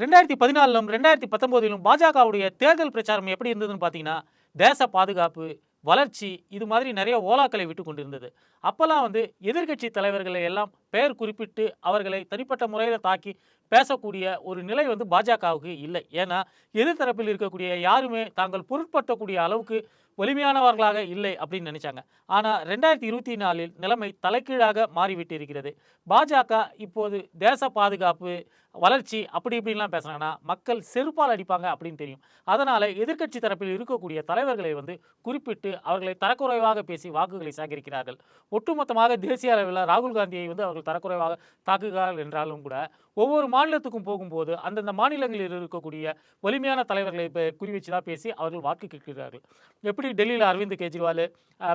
ரெண்டாயிரத்தி பதினாலிலும் ரெண்டாயிரத்தி பத்தொம்போதிலும் பாஜகவுடைய தேர்தல் பிரச்சாரம் எப்படி இருந்ததுன்னு பார்த்தீங்கன்னா தேச பாதுகாப்பு வளர்ச்சி இது மாதிரி நிறைய ஓலாக்களை விட்டு கொண்டிருந்தது. அப்போல்லாம் வந்து எதிர்க்கட்சி தலைவர்களை எல்லாம் பெயர் குறிப்பிட்டு அவர்களை தனிப்பட்ட முறையில் தாக்கி பேசக்கூடிய ஒரு நிலை வந்து பாஜகவுக்கு இல்லை. ஏன்னா எதிர்த்தரப்பில் இருக்கக்கூடிய யாருமே தாங்கள் பொருட்படுத்தக்கூடிய அளவுக்கு வலிமையானவர்களாக இல்லை அப்படின்னு நினைச்சாங்க. ஆனால் ரெண்டாயிரத்தி இருபத்தி நாலில் நிலைமை தலைக்கீழாக மாறிவிட்டு இருக்கிறது. பாஜக இப்போது தேச பாதுகாப்பு வளர்ச்சி அப்படி இப்படின்லாம் பேசுனாங்கன்னா மக்கள் செருப்பால் அடிப்பாங்க அப்படின்னு தெரியும். அதனால் எதிர்க்கட்சி தரப்பில் இருக்கக்கூடிய தலைவர்களை வந்து குறிப்பிட்டு அவர்களை தரக்குறைவாக பேசி வாக்குகளை சேகரிக்கிறார்கள். ஒட்டுமொத்தமாக தேசிய அளவில் ராகுல் காந்தியை வந்து அவர்கள் தரக்குறைவாக தாக்குகிறார்கள் என்றாலும் கூட ஒவ்வொரு மாநிலத்துக்கும் போகும்போது அந்தந்த மாநிலங்களில் இருக்கக்கூடிய வலிமையான தலைவர்களை குறிவச்சு குறி தான் பேசி அவர்கள் வாக்கு கேட்கிறார்கள். எப்படி டெல்லியில் அரவிந்த் கெஜ்ரிவால்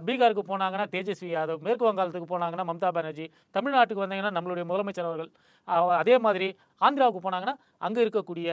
பீகாருக்கு போனாங்கன்னா தேஜஸ்வி யாதவ் மேற்கு வங்காளத்துக்கு போனாங்கன்னா மம்தா பானர்ஜி தமிழ்நாட்டுக்கு வந்தீங்கன்னா நம்மளுடைய முதலமைச்சர் அவர்கள் அதே மாதிரி ஆந்திராவுக்கு போனாங்கன்னா அங்கே இருக்கக்கூடிய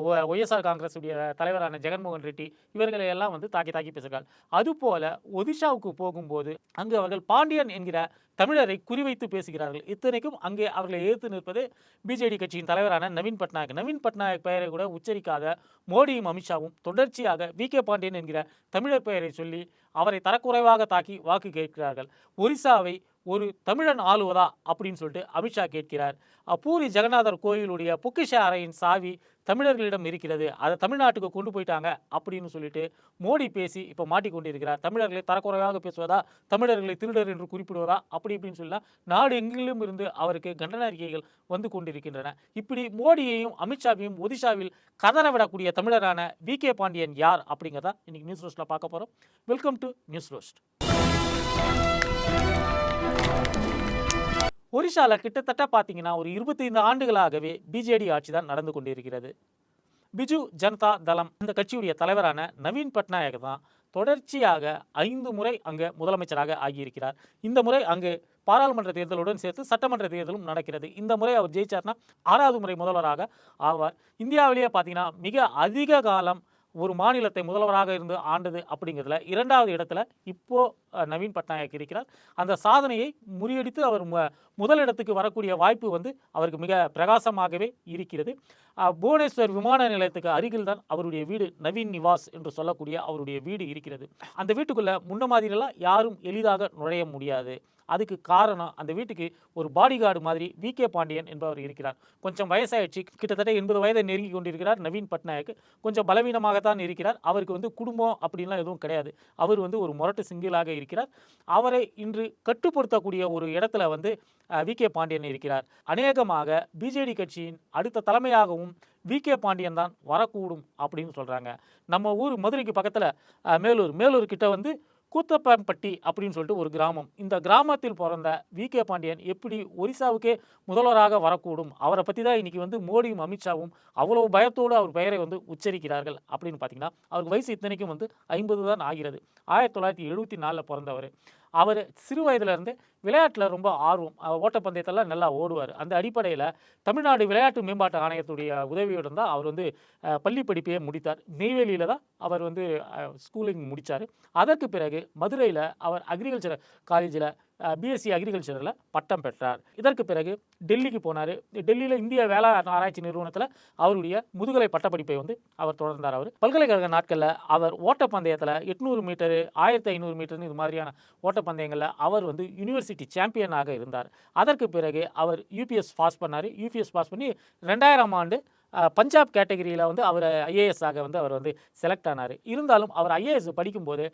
ஒ- ஒய்எஸ்ஆர் காங்கிரஸ் உடைய தலைவரான ஜெகன்மோகன் ரெட்டி இவர்களை எல்லாம் வந்து தாக்கி தாக்கி பேசுகிறார். அதுபோல ஒடிஷாவுக்கு போகும்போது அங்கு அவர்கள் பாண்டியன் என்கிற தமிழரை குறிவைத்து பேசுகிறார்கள். இத்தனைக்கும் அங்கே அவர்களை எதிர்த்து நிற்பது பிஜேடி கட்சியின் தலைவரான நவீன் பட்நாயக். நவீன் பட்நாயக் பெயரை கூட உச்சரிக்காத மோடியும் அமித்ஷாவும் தொடர்ச்சியாக வி. கே. பாண்டியன் என்கிற தமிழர் பெயரை சொல்லி அவரை தரக்குறைவாக தாக்கி வாக்கு கேட்கிறார்கள். ஒரிசாவை ஒரு தமிழன் ஆளுவதா அப்படின்னு சொல்லிட்டு அமித்ஷா கேட்கிறார். பூரி ஜெகநாதர் கோயிலுடைய பொக்கிஷ அறையின் சாவி தமிழர்களிடம் இருக்கிறது. அதை தமிழ்நாட்டுக்கு கொண்டு போயிட்டாங்க அப்படின்னு சொல்லிட்டு மோடி பேசி இப்போ மாட்டிக்கொண்டிருக்கிறார். தமிழர்களை தரக்குறையாக பேசுவதா? தமிழர்களை திருடர் என்று குறிப்பிடுவதா? அப்படி இப்படின்னு சொல்லலாம் நாடு எங்கிலும் இருந்து அவருக்கு கண்டன அறிக்கைகள் வந்து கொண்டிருக்கின்றன. இப்படி மோடியையும் அமித்ஷாவையும் ஒடிஷாவில் கதறவிடக்கூடிய தமிழரான வி கே பாண்டியன் யார் அப்படிங்கிறதா இன்னைக்கு நியூஸ் ரோஸ்ட்டில் பார்க்க போகிறோம் வெல்கம் டு நியூஸ் ரோஸ்ட். ஒரிசாவில் கிட்டத்தட்ட பார்த்தீங்கன்னா ஒரு இருபத்தைந்து ஆண்டுகளாகவே பிஜேடி ஆட்சி தான் நடந்து கொண்டிருக்கிறது. பிஜு ஜனதா தளம் அந்த கட்சியுடைய தலைவரான நவீன் பட்நாயக் தான் தொடர்ச்சியாக ஐந்து முறை அங்கே முதலமைச்சராக ஆகியிருக்கிறார். இந்த முறை அங்கு பாராளுமன்ற தேர்தலுடன் சேர்த்து சட்டமன்ற தேர்தலும் நடக்கிறது. இந்த முறை அவர் ஜெயிச்சார்னா ஆறாவது முறை முதல்வராக ஆவார். இந்தியாவிலேயே பார்த்தீங்கன்னா மிக அதிக காலம் ஒரு மாநிலத்தை முதல்வராக இருந்து ஆண்டது அப்படிங்கிறதுல இரண்டாவது இடத்துல இப்போ நவீன் பட்நாயக் இருக்கிறார். அந்த சாதனையை முறியடித்து அவர் மு- முதலிடத்துக்கு வரக்கூடிய வாய்ப்பு வந்து அவருக்கு மிக பிரகாசமாகவே இருக்கிறது. புவனேஸ்வர் விமான நிலையத்துக்கு அருகில் தான் அவருடைய வீடு நவீன் நிவாஸ் என்று சொல்லக்கூடிய அவருடைய வீடு இருக்கிறது. அந்த வீட்டுக்குள்ள முன்ன மாதிரிலாம் யாரும் எளிதாக நுழைய முடியாது. அதுக்கு காரணம் அந்த வீட்டுக்கு ஒரு பாடிகார்டு மாதிரி வி கே பாண்டியன் என்பவர் இருக்கிறார். கொஞ்சம் வயசாயிடுச்சு. கிட்டத்தட்ட எண்பது வயதை நெருங்கி கொண்டிருக்கிறார் நவீன் பட்நாயக். கொஞ்சம் பலவீனமாகத்தான் இருக்கிறார். அவருக்கு வந்து குடும்பம் அப்படின்லாம் எதுவும் கிடையாது. அவர் வந்து ஒரு முரட்டு சிங்கிளாக இருக்கிறார். அவரை இன்று கட்டுப்படுத்தக்கூடிய ஒரு இடத்துல வந்து வி கே பாண்டியன் இருக்கிறார். அநேகமாக பிஜேடி கட்சியின் அடுத்த தலைமையாகவும் வி கே பாண்டியன் தான் வரக்கூடும் அப்படின்னு சொல்கிறாங்க நம்ம ஊர் மதுரைக்கு பக்கத்தில் மேலூர். மேலூர் கிட்ட வந்து கூத்தப்பம்பட்டி அப்படின்னு சொல்லிட்டு ஒரு கிராமம். இந்த கிராமத்தில் பிறந்த வி. கே. பாண்டியன் எப்படி ஒரிசாவுக்கே முதல்வராக வரக்கூடும்? அவரை பற்றி தான் இன்னைக்கு வந்து மோடியும் அமித்ஷாவும் அவ்வளவு பயத்தோடு அவர் பெயரை வந்து உச்சரிக்கிறார்கள் அப்படின்னு பார்த்தீங்கன்னா அவருக்கு வயசு இத்தனைக்கும் வந்து ஐம்பது தான் ஆகிறது. ஆயிரத்தி தொள்ளாயிரத்தி எழுபத்தி நாலில் பிறந்தவர். அவர் சிறு வயதிலிருந்து விளையாட்டில் ரொம்ப ஆர்வம். ஓட்டப்பந்தயத்தெல்லாம் நல்லா ஓடுவார். அந்த அடிப்படையில் தமிழ்நாடு விளையாட்டு மேம்பாட்டு ஆணையத்துடைய உதவியுடன் தான் அவர் வந்து பள்ளி படிப்பையே முடித்தார். நெய்வேலியில் தான் அவர் வந்து ஸ்கூலிங் முடித்தார் அதற்கு பிறகு மதுரையில் அவர் அக்ரிகல்ச்சர் காலேஜில் பிஎஸ்சி அக்ரிகல்ச்சரில் பட்டம் பெற்றார். இதற்கு பிறகு டெல்லிக்கு போனார். டெல்லியில் இந்திய வேளா ஆராய்ச்சி நிறுவனத்தில் அவருடைய முதுகலை பட்டப்படிப்பை வந்து அவர் தொடர்ந்தார் அவர். பல்கலைக்கழக நாட்களில் அவர் ஓட்டப்பந்தயத்தில் எட்நூறு மீட்டரு ஆயிரத்தி ஐநூறு மீட்டர்னு இது மாதிரியான ஓட்டப்பந்தயங்களில் அவர் வந்து யூனிவர்சிட்டி சாம்பியனாக இருந்தார். அதற்கு பிறகு அவர் யூபிஎஸ் பாஸ் பண்ணார். யூபிஎஸ் பாஸ் பண்ணி ரெண்டாயிரம் ஆண்டு பஞ்சாப் கேட்டகரியில் வந்து அவர் ஐஏஎஸ்ஸாக வந்து அவர் வந்து செலக்ட் ஆனார். இருந்தாலும் அவர் ஐஏஎஸ் படிக்கும்போது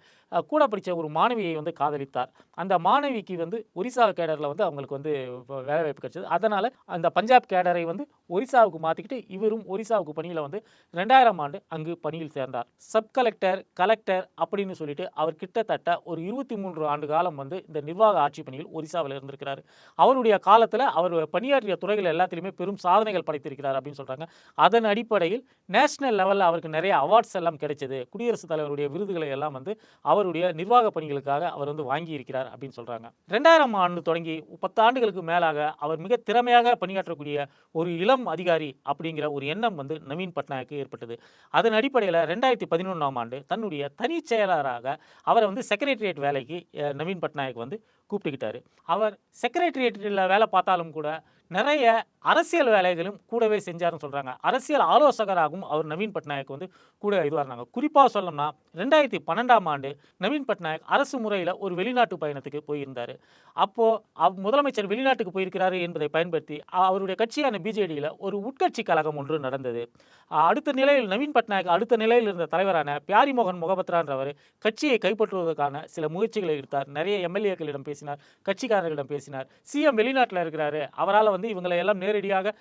கூட படித்த ஒரு மாணவியை வந்து காதலித்தார். அந்த மாணவிக்கு வந்து ஒரிசா கேடரில் வந்து அவங்களுக்கு வந்து வேலைவாய்ப்பு வேலை வாய்ப்பு கிடைச்சது. அதனால் அந்த பஞ்சாப் கேடரை வந்து ஒரிசாவுக்கு மாற்றிக்கிட்டு இவரும் ஒரிசாவுக்கு பணியில் வந்து ரெண்டாயிரம் ஆண்டு அங்கு பணியில் சேர்ந்தார். சப் கலெக்டர் கலெக்டர் அப்படின்னு சொல்லிட்டு அவர் கிட்டத்தட்ட ஒரு இருபத்தி மூன்று ஆண்டு காலம் வந்து இந்த நிர்வாக ஆட்சி பணியில் ஒரிசாவில் இருந்திருக்கிறார். அவருடைய காலத்தில் அவர் பணியாற்றிய துறைகள் எல்லாத்திலையுமே பெரும் சாதனைகள் படைத்திருக்கிறார் அப்படின்னு சொல்கிறாங்க அதன் அடிப்படையில் நேஷனல் லெவலில் அவருக்கு நிறைய அவார்ட்ஸ் எல்லாம் கிடைச்சது. குடியரசுத் தலைவருடைய விருதுகளை எல்லாம் வந்து அவருடைய நிர்வாக பணிகளுக்காக அவர் வந்து வாங்கி இருக்கிறார் அப்படின்னு சொல்கிறாங்க ரெண்டாயிரம் ஆண்டு தொடங்கி பத்து ஆண்டுகளுக்கு மேலாக அவர் மிக திறமையாக பணியாற்றக்கூடிய ஒரு இளம் அதிகாரி அப்படிங்கிற ஒரு எண்ணம் வந்து நவீன் பட்நாயக்கு ஏற்பட்டது. அதன் அடிப்படையில் ரெண்டாயிரத்தி பதினொன்றாம் ஆண்டு தன்னுடைய தனிச் செயலாளராக அவரை வந்து செக்ரட்டரியேட் வேலைக்கு நவீன் பட்நாயக் வந்து கூப்பிட்டுக்கிட்டாரு. அவர் செக்ரட்டரியேட்டில் வேலை பார்த்தாலும் கூட நிறைய அரசியல் வேலைகளும் கூடவே செஞ்சாருன்னு சொல்கிறாங்க அரசியல் ஆலோசகராகவும் அவர் நவீன் பட்நாயக் வந்து கூட இதுவாக இருந்தாங்க. குறிப்பாக சொல்லணும்னா ரெண்டாயிரத்தி பன்னெண்டாம் ஆண்டு நவீன் பட்நாயக் அரசு முறையில் ஒரு வெளிநாட்டு பயணத்துக்கு போயிருந்தார். அப்போது அவ் முதலமைச்சர் வெளிநாட்டுக்கு போயிருக்கிறாரு என்பதை பயன்படுத்தி அவருடைய கட்சியான பிஜேடியில் ஒரு உட்கட்சி கழகம் ஒன்று நடந்தது. அடுத்த நிலையில் நவீன் பட்நாயக் அடுத்த நிலையில் இருந்த தலைவரான பியாரிமோகன் முகபத்ரான்றவர் கட்சியை கைப்பற்றுவதற்கான சில முயற்சிகளை எடுத்தார். நிறைய எம்எல்ஏக்களிடம் பேசினார் கட்சிக்காரர்களிடம் பேசினார். சிஎம் வெளிநாட்டில் இருக்கிறாரு. அவரால் வந்து இவங்களை எல்லாம் நேரடியாக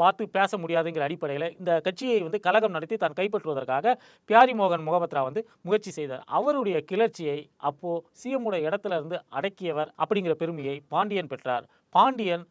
பார்த்து பேச முடியாதுங்கிற அடிப்படையில் இந்த கட்சியை வந்து கலகம் நடத்தி தான் கைப்பற்றுவதற்காக பியாரிமோகன் முகபத்ரா வந்து முயற்சி செய்தார். அவருடைய கிளர்ச்சியை அப்போது சிஎம்முடைய இடத்துல இருந்து அடக்கியவர் அப்படிங்கிற பெருமையை பாண்டியன் பெற்றார். பாண்டியன்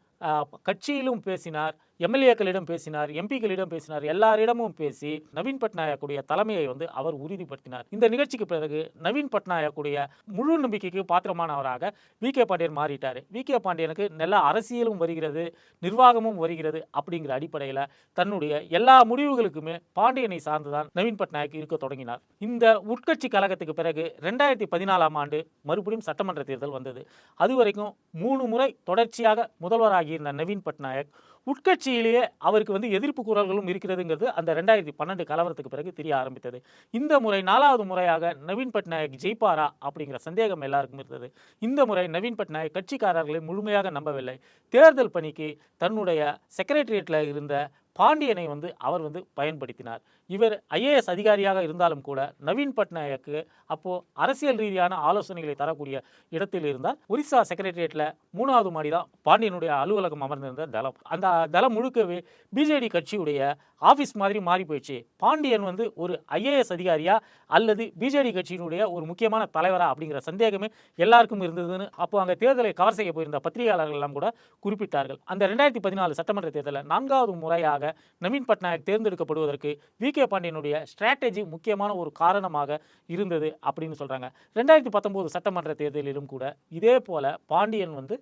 கட்சியிலும் பேசினார். எம்எல்ஏக்களிடம் பேசினார் எம்பிக்களிடம் பேசினார் எல்லாரிடமும் பேசி நவீன் பட்நாயக்குடைய தலைமையை வந்து அவர் உறுதிப்படுத்தினார். இந்த நிகழ்ச்சிக்கு பிறகு நவீன் பட்நாயக்குடைய முழு நம்பிக்கைக்கு பாத்திரமானவராக வி. கே. பாண்டியன் மாறிட்டார். வி. கே. பாண்டியனுக்கு நல்ல அரசியலும் வருகிறது நிர்வாகமும் வருகிறது அப்படிங்கிற அடிப்படையில் தன்னுடைய எல்லா முடிவுகளுக்குமே பாண்டியனை சார்ந்துதான் நவீன் பட்நாயக் இருக்க தொடங்கினார். இந்த உட்கட்சி கழகத்துக்கு பிறகு ரெண்டாயிரத்தி பதினாலாம் ஆண்டு மறுபடியும் சட்டமன்ற தேர்தல் வந்தது. அதுவரைக்கும் மூணு முறை தொடர்ச்சியாக முதல்வராகியிருந்த நவீன் பட்நாயக் உட்கட்சியிலேயே அவருக்கு வந்து எதிர்ப்பு குரல்களும் இருக்கிறதுங்கிறது அந்த ரெண்டாயிரத்தி பன்னெண்டு கலவரத்துக்கு பிறகு தெரிய ஆரம்பித்தது. இந்த முறை நாலாவது முறையாக நவீன் பட்நாயக் ஜெயிப்பாரா அப்படிங்கிற சந்தேகம் எல்லாருக்கும் இருந்தது. இந்த முறை நவீன் பட்நாயக் கட்சிக்காரர்களை முழுமையாக நம்பவில்லை. தேர்தல் பணிக்கு தன்னுடைய செக்ரட்டரியேட்டில் இருந்த பாண்டியனை வந்து அவர் வந்து பயன்படுத்தினார். இவர் ஐஏஎஸ் அதிகாரியாக இருந்தாலும் கூட நவீன் பட்நாயக்கு அப்போது அரசியல் ரீதியான ஆலோசனைகளை தரக்கூடிய இடத்தில் இருந்தார். ஒரிசா செக்ரட்டரியேட்டில் மூணாவது மாடி தான் பாண்டியனுடைய அலுவலகம் அமர்ந்திருந்த தளம். அந்த தளம் முழுக்கவே பிஜேடி கட்சியுடைய ஆஃபீஸ் மாதிரி மாறி போயிடுச்சு. பாண்டியன் வந்து ஒரு ஐஏஎஸ் அதிகாரியா அல்லது பிஜேடி கட்சியினுடைய ஒரு முக்கியமான தலைவரா அப்படிங்கிற சந்தேகமே எல்லாருக்கும் இருந்ததுன்னு அப்போ அங்கே தேர்தலை கவர் செய்ய போயிருந்த பத்திரிகையாளர்கள் எல்லாம் கூட குறிப்பிட்டார்கள். அந்த ரெண்டாயிரத்தி பதினாலு சட்டமன்ற தேர்தலில் நான்காவது முறையாக நவீன் பட்நாயக் தேர்ந்தெடுக்கப்படுவதற்கு வி. கே. பாண்டியனுடைய ஸ்ட்ராட்டஜி முக்கியமான ஒரு காரணமாக இருந்தது அப்படின்னு சொல்கிறாங்க ரெண்டாயிரத்தி பத்தொம்போது சட்டமன்ற தேர்தலிலும் கூட இதே போல பாண்டியன் வந்து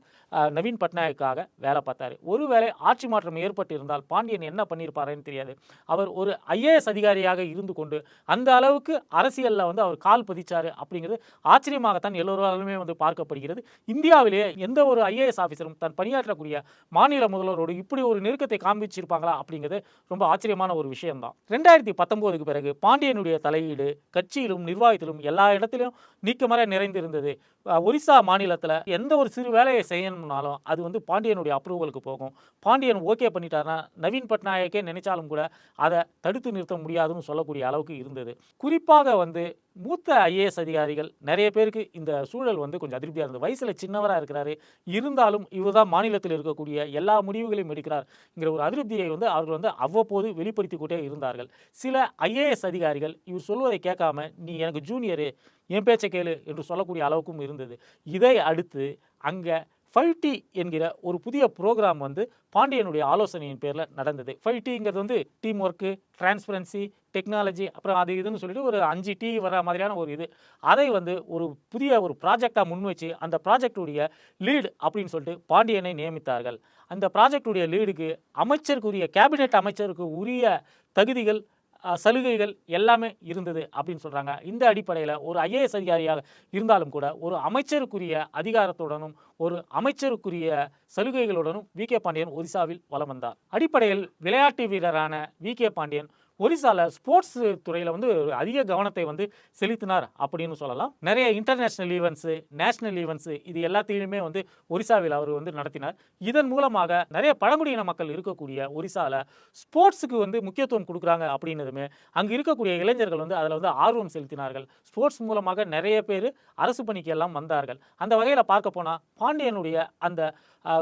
நவீன் பட்நாயக்காக வேலை பார்த்தாரு. ஒருவேளை ஆட்சி மாற்றம் ஏற்பட்டு இருந்தால் பாண்டியன் என்ன பண்ணியிருப்பாருன்னு தெரியாது. அவர் ஒரு ஐஏஎஸ் அதிகாரியாக இருந்து கொண்டு அந்த அளவுக்கு அரசியலில் வந்து அவர் கால் பதிச்சார் அப்படிங்கிறது ஆச்சரியமாகத்தான் எல்லோராலுமே வந்து பார்க்கப்படுகிறது. இந்தியாவிலேயே எந்த ஒரு ஐஏஎஸ் ஆஃபீஸரும் தன் பணியாற்றக்கூடிய மாநில முதல்வரோடு இப்படி ஒரு நெருக்கத்தை காண்பிச்சிருப்பாங்களா அப்படிங்கிறது ரொம்ப ஆச்சரியமான ஒரு விஷயம்தான். ரெண்டாயிரத்தி பத்தொம்போதுக்கு பிறகு பாண்டியனுடைய தலையீடு கட்சியிலும் நிர்வாகத்திலும் எல்லா இடத்திலும் நீக்கமர நிறைந்திருந்தது. ஒரிசா மாநிலத்தில் எந்த ஒரு சிறு வேலையை செய்யணும்னாலும் அது வந்து பாண்டியனுடைய அப்ரூவலுக்கு போகும். பாண்டியன் ஓகே பண்ணிட்டாருன்னா நவீன் பட்நாயக்கே நினைச்சாலும் கூட அதை தடுத்து நிறுத்த முடியாதுன்னு சொல்லக்கூடிய அளவுக்கு இருந்தது. குறிப்பாக வந்து மூத்த ஐஏஎஸ் அதிகாரிகள் நிறைய பேருக்கு இந்த சூழல் வந்து கொஞ்சம் அதிருப்தியாக இருந்தது. வயசில் சின்னவராக இருக்கிறாரு. இருந்தாலும் இவர் தான் மாநிலத்தில் இருக்கக்கூடிய எல்லா முடிவுகளையும் எடுக்கிறார்ங்கிற ஒரு அதிருப்தியை வந்து அவர்கள் வந்து அவ்வப்போது வெளிப்படுத்தி கொண்டே இருந்தார்கள். சில ஐஏஎஸ் அதிகாரிகள் இவர் சொல்வதை கேட்காம நீ எனக்கு ஜூனியரு என் பேச்சை கேளு என்று சொல்லக்கூடிய அளவுக்கும் இருந்தது. இதை அடுத்து அங்கே ஃபைவ் டி என்கிற ஒரு புதிய ப்ரோக்ராம் வந்து பாண்டியனுடைய ஆலோசனையின் பேரில் நடந்தது. ஃபைவ் டிங்கிறது வந்து டீம் ஒர்க்கு டிரான்ஸ்பரன்சி டெக்னாலஜி அப்புறம் அது இதுன்னு சொல்லிட்டு ஒரு அஞ்சு டி வர மாதிரியான ஒரு இது. அதை வந்து ஒரு புதிய ஒரு ப்ராஜெக்டாக முன் வச்சு அந்த ப்ராஜெக்டுடைய லீடு அப்படின்னு சொல்லிட்டு பாண்டியனை நியமித்தார்கள். அந்த ப்ராஜெக்டுடைய லீடுக்கு அமைச்சருக்குரிய கேபினெட் அமைச்சருக்கு உரிய தகுதிகள் சலுகைகள் எல்லாமே இருந்தது அப்படின்னு சொல்கிறாங்க இந்த அடிப்படையில் ஒரு ஐஏஎஸ் அதிகாரியாக இருந்தாலும் கூட ஒரு அமைச்சருக்குரிய அதிகாரத்துடனும் ஒரு அமைச்சருக்குரிய சலுகைகளுடனும் வி கே பாண்டியன் ஒரிசாவில் வலம் வந்தார். அடிப்படையில் விளையாட்டு வீரரான வி கே பாண்டியன் ஒரிசாவில் ஸ்போர்ட்ஸ் துறையில் வந்து ஒரு அதிக கவனத்தை வந்து செலுத்தினார் அப்படின்னு சொல்லலாம். நிறைய இன்டர்நேஷ்னல் ஈவெண்ட்ஸு நேஷ்னல் ஈவெண்ட்ஸு இது எல்லாத்தையுமே வந்து ஒரிசாவில் அவர் வந்து நடத்தினார். இதன் மூலமாக நிறைய பழங்குடியின மக்கள் இருக்கக்கூடிய ஒரிசாவில் ஸ்போர்ட்ஸுக்கு வந்து முக்கியத்துவம் கொடுக்குறாங்க அப்படின்னதுமே அங்கே இருக்கக்கூடிய இளைஞர்கள் வந்து அதில் வந்து ஆர்வம் செலுத்தினார்கள். ஸ்போர்ட்ஸ் மூலமாக நிறைய பேர் அரசு பணிக்கு எல்லாம் வந்தார்கள். அந்த வகையில் பார்க்க போனால் பாண்டியனுடைய அந்த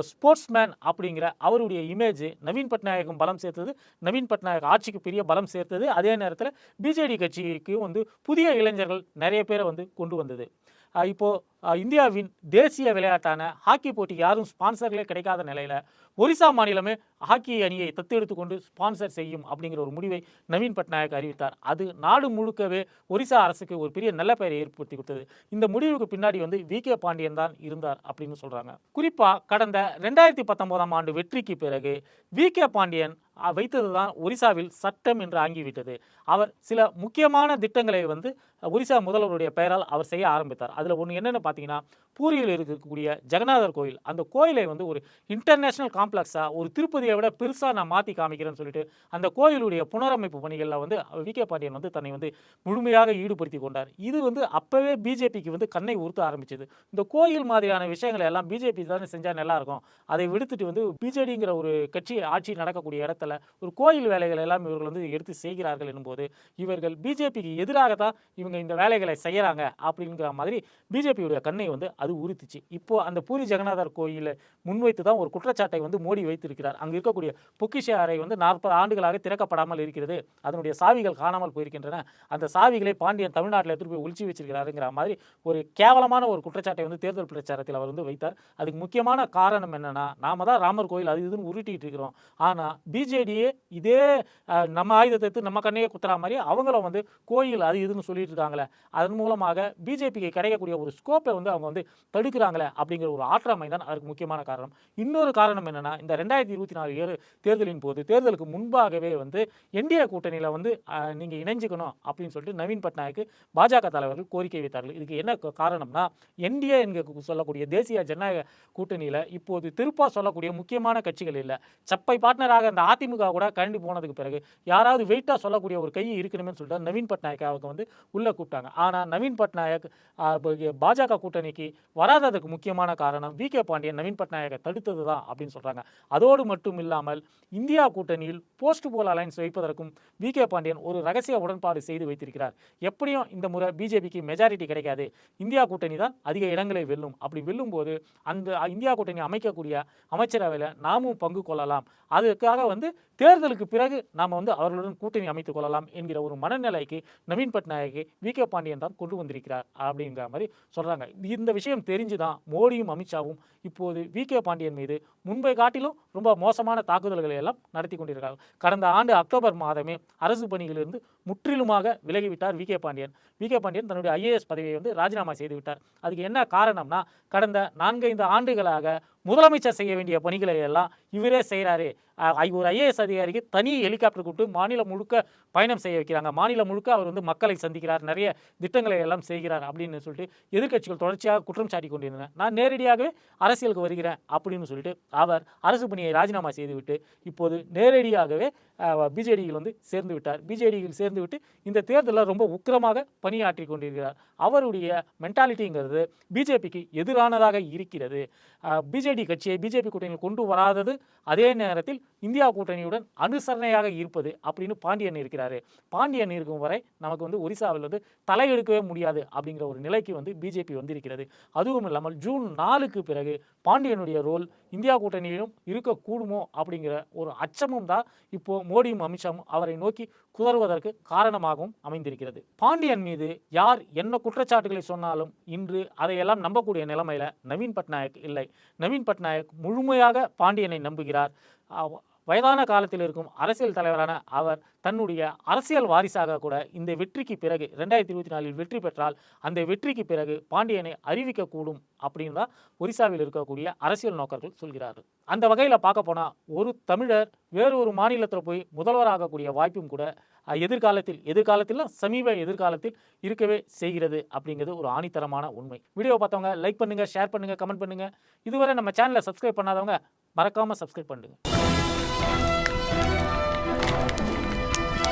ஸ்போர்ட்ஸ்மேன் அப்படிங்கிற அவருடைய இமேஜ் நவீன் பட்நாயகம் பலம் சேர்த்தது. நவீன் பட்நாயக் ஆட்சிக்கு பெரிய பலம் சேர்த்தது. அதே நேரத்தில் பிஜேடி கட்சிக்கு வந்து புதிய இளைஞர்கள் நிறைய பேரை வந்து கொண்டு வந்தது. இப்போது இந்தியாவின் தேசிய விளையாட்டான ஹாக்கி போட்டி யாரும் ஸ்பான்சர்களே கிடைக்காத நிலையில் ஒரிசா மாநிலமே ஹாக்கி அணியை தத்தெடுத்து கொண்டு ஸ்பான்சர் செய்யும் அப்படிங்கிற ஒரு முடிவை நவீன் பட்நாயக் அறிவித்தார். அது நாடு முழுக்கவே ஒரிசா அரசுக்கு ஒரு பெரிய நல்ல பெயரை ஏற்படுத்தி கொடுத்தது. இந்த முடிவுக்கு பின்னாடி வந்து வி. கே. பாண்டியன் தான் இருந்தார் அப்படின்னு சொல்கிறாங்க குறிப்பாக கடந்த ரெண்டாயிரத்தி பத்தொன்பதாம் ஆண்டு வெற்றிக்கு பிறகு வி. கே. பாண்டியன் வைத்ததுதான் ஒரிசாவில் சட்டம் என்று ஆங்கிவிட்டது. அவர் சில முக்கியமான திட்டங்களை வந்து ஒரிசா முதல்வருடைய பெயரால் அவர் செய்ய ஆரம்பித்தார். அதில் ஒன்று என்னென்னு பார்த்தீங்கன்னா பூரியில் இருக்கக்கூடிய ஜெகநாதர் கோயில். அந்த கோயிலை வந்து ஒரு இன்டர்நேஷனல் காம்ப்ளெக்ஸாக ஒரு திருப்பதியை விட பெருசாக நான் மாற்றி காமிக்கிறேன்னு சொல்லிட்டு அந்த கோயிலுடைய புனரமைப்பு பணிகளில் வந்து வி கே பாண்டியன் வந்து தன்னை வந்து முழுமையாக ஈடுபடுத்தி கொண்டார். இது வந்து அப்போவே பிஜேபிக்கு வந்து கண்ணை உறுத்த ஆரம்பிச்சது. இந்த கோயில் மாதிரியான விஷயங்களை எல்லாம் பிஜேபி தானே செஞ்சால் நல்லாயிருக்கும் அதை விடுத்துட்டு வந்து பிஜேடிங்கிற ஒரு கட்சி ஆட்சி நடக்கக்கூடிய இடத்துல ஒரு கோயில் வேலைகளை எல்லாம் இவர்கள் வந்து எடுத்து செய்கிறார்கள் என்னும்போது இவர்கள் பிஜேபிக்கு எதிராக தான் இவங்க இந்த வேலைகளை செய்கிறாங்க அப்படிங்கிற மாதிரி பிஜேபியுடைய கண்ணை வந்து அது உறுத்துச்சு இப்போ அந்த பூரி ஜெகநாதர் கோயிலை முன்வைத்து தான் ஒரு குற்றச்சாட்டை வந்து மோடி வைத்திருக்கிறார். அங்கு இருக்கக்கூடிய பொக்கிஷ அறை வந்து நாற்பது ஆண்டுகளாக திறக்கப்படாமல் இருக்கிறது. அதனுடைய சாவிகள் காணாமல் போயிருக்கின்றன. அந்த சாவிகளை பாண்டியன் தமிழ்நாட்டில் எடுத்துட்டு போய் ஒழிச்சு வச்சிருக்கிறாருங்கிற மாதிரி ஒரு கேவலமான ஒரு குற்றச்சாட்டை வந்து தேர்தல் பிரச்சாரத்தில் அவர் வந்து வைத்தார். அதுக்கு முக்கியமான காரணம் என்னன்னா நாம தான் ராமர் கோயில் அது இதுன்னு உருட்டிட்டு இருக்கிறோம். ஆனால் பிஜேடியே இதே நம்ம ஆயுதத்தை எடுத்து நம்ம கண்ணையே குத்துற மாதிரி அவங்களும் வந்து கோயில் அது இதுன்னு சொல்லிட்டு இருக்காங்களே அதன் மூலமாக பிஜேபிக்கு கிடைக்கக்கூடிய ஒரு ஸ்கோப்பை வந்து அவங்க வந்து தடுக்கிறாங்களே அப்படிங்கிற ஒரு ஆற்றாமை தான் அதற்கு முக்கியமான காரணம். இன்னொரு காரணம் என்னன்னா இந்த ரெண்டாயிரத்தி இருபத்தி நாலு ஏழு தேர்தலின் போது தேர்தலுக்கு முன்பாகவே வந்து என்டிஏ கூட்டணியில் வந்து நீங்கள் இணைஞ்சுக்கணும் அப்படின்னு சொல்லிட்டு நவீன் பட்நாயக்கு பாஜக தலைவர்கள் கோரிக்கை வைத்தார்கள். இதுக்கு என்ன காரணம்னா என்டிஏ என்க சொல்லக்கூடிய தேசிய ஜனநாயக கூட்டணியில் இப்போது திருப்பா சொல்லக்கூடிய முக்கியமான கட்சிகள் இல்லை. சப்பை பார்ட்னராக இந்த அதிமுக கூட கண்டு போனதுக்கு பிறகு யாராவது வெயிட்டாக சொல்லக்கூடிய ஒரு கை இருக்கணுமே சொல்லிட்டு நவீன் பட்நாயக் அவங்க வந்து உள்ளே கூப்பிட்டாங்க. ஆனால் நவீன் பட்நாயக் பாஜக கூட்டணிக்கு வராததுக்கு முக்கியமான காரணம் வி கே பாண்டியன் நவீன் பட்நாயக்கை தடுத்தது தான் அப்படின்னு சொல்கிறாங்க அதோடு மட்டும் இல்லாமல் இந்தியா கூட்டணியில் போஸ்ட் போல் அலைன்ஸ் வைப்பதற்கும் வி கே பாண்டியன் ஒரு ரகசிய உடன்பாடு செய்து வைத்திருக்கிறார். எப்படியும் இந்த முறை பிஜேபிக்கு மெஜாரிட்டி கிடைக்காது. இந்தியா கூட்டணி தான் அதிக இடங்களை வெல்லும். அப்படி வெல்லும்போது அந்த இந்தியா கூட்டணி அமைக்கக்கூடிய அமைச்சரவையில் நாமும் பங்கு கொள்ளலாம். அதுக்காக வந்து தேர்தலுக்கு பிறகு நாம் வந்து அவர்களுடன் கூட்டணி அமைத்துக் கொள்ளலாம் என்கிற ஒரு மனநிலைக்கு நவீன் பட்நாயக்கை வி கே பாண்டியன் தான் கொண்டு வந்திருக்கிறார் அப்படிங்கிற மாதிரி சொல்கிறாங்க இந்த விஷயம் தெரிஞ்சுதான் மோடியும் அமித்ஷாவும் இப்போது வி கே பாண்டியன் மீது முன்பை காட்டிலும் ரொம்ப மோசமான தாக்குதல்களை எல்லாம் நடத்தி கொண்டிருக்கிறார்கள். கடந்த ஆண்டு அக்டோபர் மாதமே அரசு பணியிலிருந்து முற்றிலுமாக விலகிவிட்டார் V K Pandian. V K Pandian தன்னுடைய ஐஏஎஸ் பதவியை வந்து ராஜினாமா செய்துவிட்டார் அதுக்கு என்ன காரணம்னா கடந்த நான்கைந்து ஆண்டுகளாக முதலமைச்சர் செய்ய வேண்டிய பணிகளை எல்லாம் இவரே செய்கிறாரு ஒரு ஐஏஎஸ் அதிகாரிக்கு தனி ஹெலிகாப்டர் கூப்பிட்டு மாநிலம் முழுக்க பயணம் செய்ய வைக்கிறாங்க. மாநிலம் முழுக்க அவர் வந்து மக்களை சந்திக்கிறார் நிறைய திட்டங்களை எல்லாம் செய்கிறார் அப்படின்னு சொல்லிட்டு எதிர்க்கட்சிகள் தொடர்ச்சியாக குற்றம் சாட்டி கொண்டிருந்தன. நான் நேரடியாகவே அரசியலுக்கு வருகிறேன் அப்படின்னு சொல்லிட்டு அவர் அரசு பணியை ராஜினாமா செய்துவிட்டு இப்போது நேரடியாகவே பிஜேடியில் வந்து சேர்ந்து விட்டார். பிஜேடியில் சேர்ந்து விட்டு இந்த தேர்தலில் ரொம்ப உக்கிரமாக பணியாற்றி கொண்டிருக்கிறார். அவருடைய மென்டாலிட்டிங்கிறது பிஜேபிக்கு எதிரானதாக இருக்கிறது. பிஜேடி கட்சியை பிஜேபி கூட்டணியில் கொண்டு வராதது அதே நேரத்தில் இந்தியா கூட்டணியுடன் அனுசரணையாக இருப்பது அப்படின்னு பாண்டியன் இருக்கிறாரு. பாண்டியன் இருக்கும் வரை நமக்கு வந்து ஒரிசாவில் வந்து தலையெடுக்கவே முடியாது அப்படிங்கிற ஒரு நிலைக்கு வந்து பிஜேபி வந்திருக்கிறது. அதுவும் இல்லாமல் ஜூன் நாலுக்கு பிறகு பாண்டியனுடைய ரோல் இந்தியா கூட்டணியிலும் இருக்கக்கூடுமோ அப்படிங்கிற ஒரு அச்சமும் தான் இப்போது மோடியும் அமித்ஷாவும் அவரை நோக்கி குதறுவதற்கு காரணமாகவும் அமைந்திருக்கிறது. பாண்டியன் மீது யார் என்ன குற்றச்சாட்டுகளை சொன்னாலும் இன்று அதையெல்லாம் நம்பக்கூடிய நிலைமையில நவீன் பட்நாயக் இல்லை. நவீன் பட்நாயக் முழுமையாக பாண்டியனை நம்புகிறார். வயதான காலத்தில் இருக்கும் அரசியல் தலைவரான அவர் தன்னுடைய அரசியல் வாரிசாக கூட இந்த வெற்றிக்கு பிறகு ரெண்டாயிரத்தி இருபத்தி நாலில் வெற்றி பெற்றால் அந்த வெற்றிக்கு பிறகு பாண்டியனை அறிவிக்கக்கூடும் அப்படின்னு தான் ஒரிசாவில் இருக்கக்கூடிய அரசியல் நோக்கர்கள் சொல்கிறார்கள். அந்த வகையில் பார்க்க போனால் ஒரு தமிழர் வேறொரு மாநிலத்தில் போய் முதல்வராகக்கூடிய வாய்ப்பும் கூட எதிர்காலத்தில் எதிர்காலத்தில் சமீப எதிர்காலத்தில் இருக்கவே செய்கிறது அப்படிங்கிறது ஒரு ஆணித்தரமான உண்மை. வீடியோ பார்த்தவங்க லைக் பண்ணுங்கள் ஷேர் பண்ணுங்கள் கமெண்ட் பண்ணுங்கள் இதுவரை நம்ம சேனலை சப்ஸ்கிரைப் பண்ணாதவங்க மறக்காமல் சப்ஸ்கிரைப் Thank you.